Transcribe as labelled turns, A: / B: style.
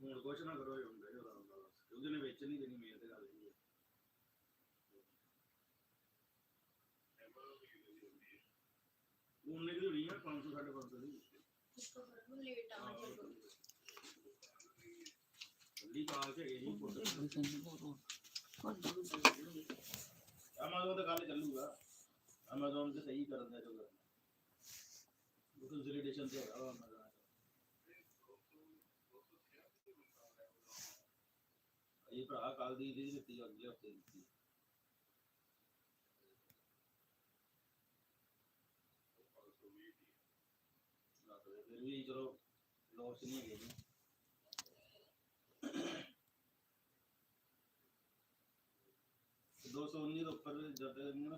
A: ਹੁਣ ਕੁਛ ਨਾ ਕਰੋ, ਇਹ ਹੁੰਦਾ ਜੋ ਰਾਮ ਦਾ ਕਿਉਂਕਿ ਨੇ ਵਿੱਚ ਨਹੀਂ ਦੇਣੀ ਮੇਰ ਤੇ ਗੱਲ ਨਹੀਂ ਹੈ ਉਹਨੇ ਕਿਹੜੀ ਹੈ 500 ਸਾਡੇ
B: 500 ਦੀ। ਇਸਕੋ ਬਿਲਕੁਲ ਲੇਟ
A: ਆ
B: ਜੇ
A: ਕੱਲੀ ਕਾਲ ਤੇ ਇਹ ਹੀ ਪੁੱਤ। ਅਮਾਜ਼ਨ ਤੇ ਕੱਲ ਚੱਲੂਗਾ। ਅਮਾਜ਼ਨ ਤੇ ਸਹੀ ਕਰਨ ਦਾ ਜੋ ਕਰਨਾ। ਉਹ ਕੰਸੋਲੀਡੇਸ਼ਨ ਤੇ ਹੈਗਾ ਅਮਾਜ਼ਨ ਇਹ ਭਰਾ ਕੱਲ ਦੀ ਦੀ ਦਿੱਤੀ ਅਗਲੇ ਹਫਤੇ ਦਿੱਤੀ ਲੱਗ ਰਿਹਾ, ਫਿਰ ਵੀ ਚਲੋ ਲੋਸ ਨਹੀਂ ਹੈਗੇ ਜੀ ਦੋ ਸੌ ਉੱਨੀ ਤੋਂ ਉੱਪਰ ਜਦ ਨਹੀਂ ਨਾ